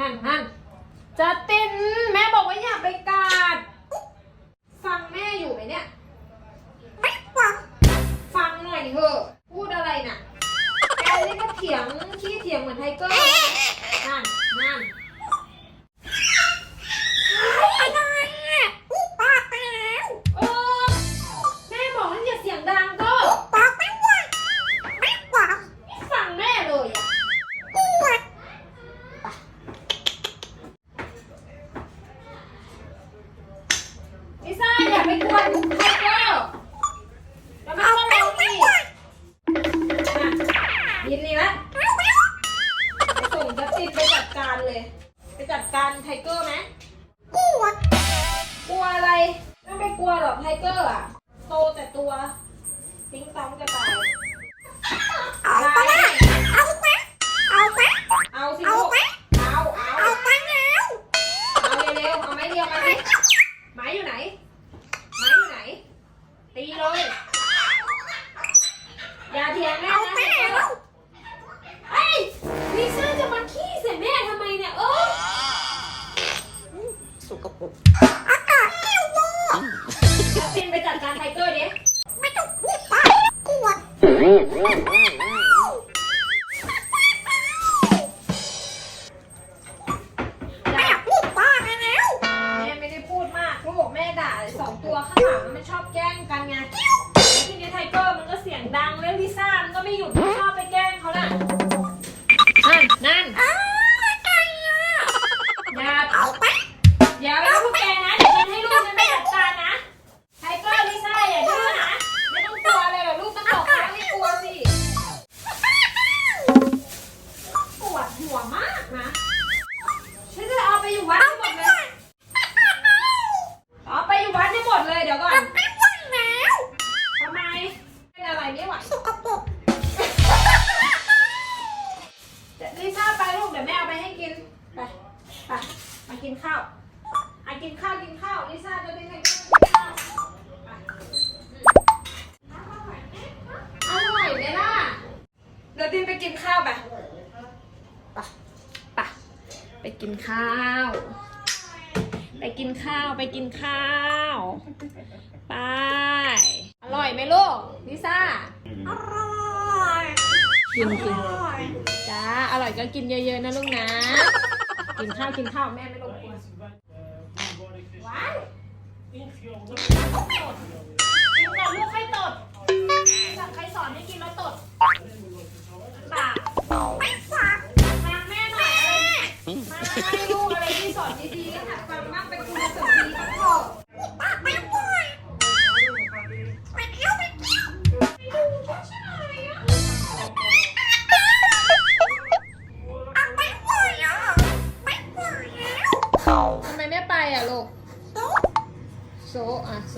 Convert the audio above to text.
นั่นนั่นจะตินแม่บอกว่าอย่าไปกาด ฟังแม่อยู่ไหมเนี่ย ไม่ฟัง ฟังหน่อยเถอะ พูดอะไรน่ะ แกนี่ก็เถียงขี้เถียงเหมือนไทเกอร์ ไปกวนไทเกอร์แล้วมาก็ไม่ร้องไม่อีกไหวยินดีละไปส่งจัสตินไปจัดการเลย ไปจัดการไทเกอร์ไหมปวกลัวอะไรไม่ไปกลัวหรอกไทเกอร์อะโตแต่ตัวติ้งต้องจะตายเอาไปละเอาไปเอาไปเอาสิเอาลูกไปเอาเอาเอาไปแล้วเอาเร็วๆเอาไม้เดียวมาสิไม้อยู่ไหนไม้อยู่ไหน ตีเลย อย่าเถียงแม่เอานะไปแล้วไอ้ยลิซ่าจะมาขี้ใส่แม่ทำไมเนี่ยเออสุกปรกอากาศเที่ยวโลกจัสตินไปจัดการไทเกอร์ดิไม่ต้องพูดปากปวด กันไงแล้วทีนี้ไทเกอร์มันก็เสียงดังแล้วลิซ่ามันก็ไม่หยุดมันชอบไปแกล้งเขาน่ะนั่นนั่นอ้าไก่อะอย่าเอาไปอย่าไปพูดแกนะเดี๋ยวฉันให้ลูกฉันไปจัดการนะไทเกอร์ลิซ่าอย่าดื้อนะไม่ต้องกลัวเลยหรอกลูกต้องบอกนะไม่กลัวสิปวดหัวมากนะฉันจะเอาไปอยู่วัด กินข้าวอะกินข้าวกินข้าวลิซ่าจะได้ให้กินข้าวไปอืมอร่อยไหมล่ะเดี๋ยวดินไปกินข้าวไปไปไปไปกินข้าว ไปกินข้าวไปกินข้าวไปอร่อยไหมลูกลิซ่าอร่อยกินกินอร่อยจ้าอร่อยก็กินเยอะๆนะลูกนะ กินข้าวกินข้าวแม่ไม่ลงกวนว้ายกินก่อนลูกให้ตดสั่งใครสอนให้กินแล้วตด ทำไมไม่ไปอะลูกโซอะโซ